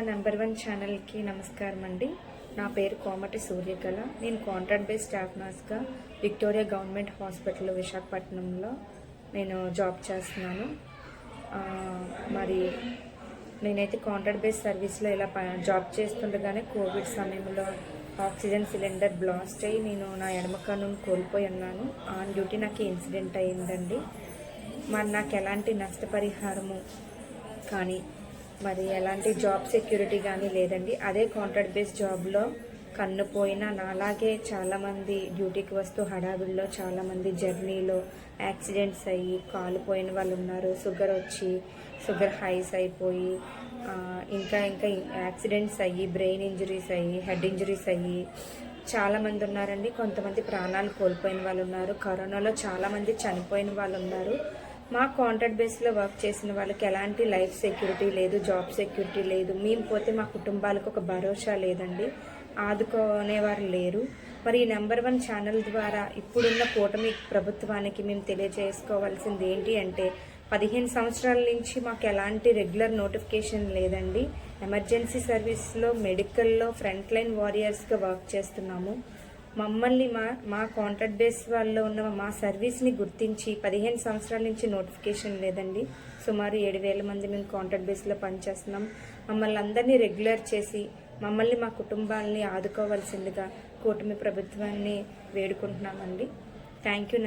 Number one ఛానల్కి నమస్కారం అండి. నా పేరు కోమటి సూర్యకళ. నేను కాంట్రాక్ట్ బేస్డ్ స్టాఫ్ నర్స్గా విక్టోరియా గవర్నమెంట్ హాస్పిటల్ విశాఖపట్నంలో నేను జాబ్ చేస్తున్నాను. మరి నేనైతే కాంట్రాక్ట్ బేస్డ్ సర్వీస్లో ఇలా ప- జాబ్ చేస్తుండగానే కోవిడ్ సమయంలో ఆక్సిజన్ సిలిండర్ బ్లాస్ట్ అయ్యి నేను నా ఎడమకాను కోల్పోయి ఉన్నాను. ఆన్ డ్యూటీ నాకు ఇన్సిడెంట్ అయ్యిందండి. మరి నాకు ఎలాంటి నష్టపరిహారము కానీ మరి ఎలాంటి జాబ్ సెక్యూరిటీ కానీ లేదండి. అదే కాంట్రాక్ట్ బేస్ జాబ్లో కన్ను పోయిన నాలాగే చాలామంది డ్యూటీకి వస్తూ హడావిడిలో చాలామంది జర్నీలో యాక్సిడెంట్స్ అయ్యి కాలు పోయిన వాళ్ళు ఉన్నారు. షుగర్ వచ్చి షుగర్ హైస్ అయిపోయి ఇంకా ఇంకా యాక్సిడెంట్స్ అయ్యి బ్రెయిన్ ఇంజరీస్ అయ్యి హెడ్ ఇంజరీస్ అయ్యి చాలామంది ఉన్నారండి. కొంతమంది ప్రాణాలు కోల్పోయిన వాళ్ళు ఉన్నారు. కరోనాలో చాలామంది చనిపోయిన వాళ్ళు ఉన్నారు. మా కాంట్రాక్ట్ బేస్లో వర్క్ చేసిన వాళ్ళకి ఎలాంటి లైఫ్ సెక్యూరిటీ లేదు జాబ్ సెక్యూరిటీ లేదు. మేము పోతే మా కుటుంబాలకు ఒక భరోసా లేదండి. ఆదుకునేవారు లేరు. మరి ఈ నెంబర్ వన్ ఛానల్ ద్వారా ఇప్పుడున్న కూటమి ప్రభుత్వానికి మేము తెలియజేసుకోవాల్సింది ఏంటి అంటే పదిహేను సంవత్సరాల నుంచి మాకు ఎలాంటి రెగ్యులర్ నోటిఫికేషన్ లేదండి. ఎమర్జెన్సీ సర్వీస్లో మెడికల్లో ఫ్రంట్ లైన్ వారియర్స్గా వర్క్ చేస్తున్నాము. మమ్మల్ని మా మా కాంట్రాక్ట్ బేస్ వాళ్ళు ఉన్న మా సర్వీస్ని గుర్తించి పదిహేను సంవత్సరాల నుంచి నోటిఫికేషన్ లేదండి. సుమారు ఏడు వేల మంది మేము కాంట్రాక్ట్ బేస్లో పనిచేస్తున్నాం. మమ్మల్ని అందరినీ రెగ్యులర్ చేసి మమ్మల్ని మా కుటుంబాలని ఆదుకోవాల్సిందిగా కూటమి ప్రభుత్వాన్ని వేడుకుంటున్నామండి. Thank you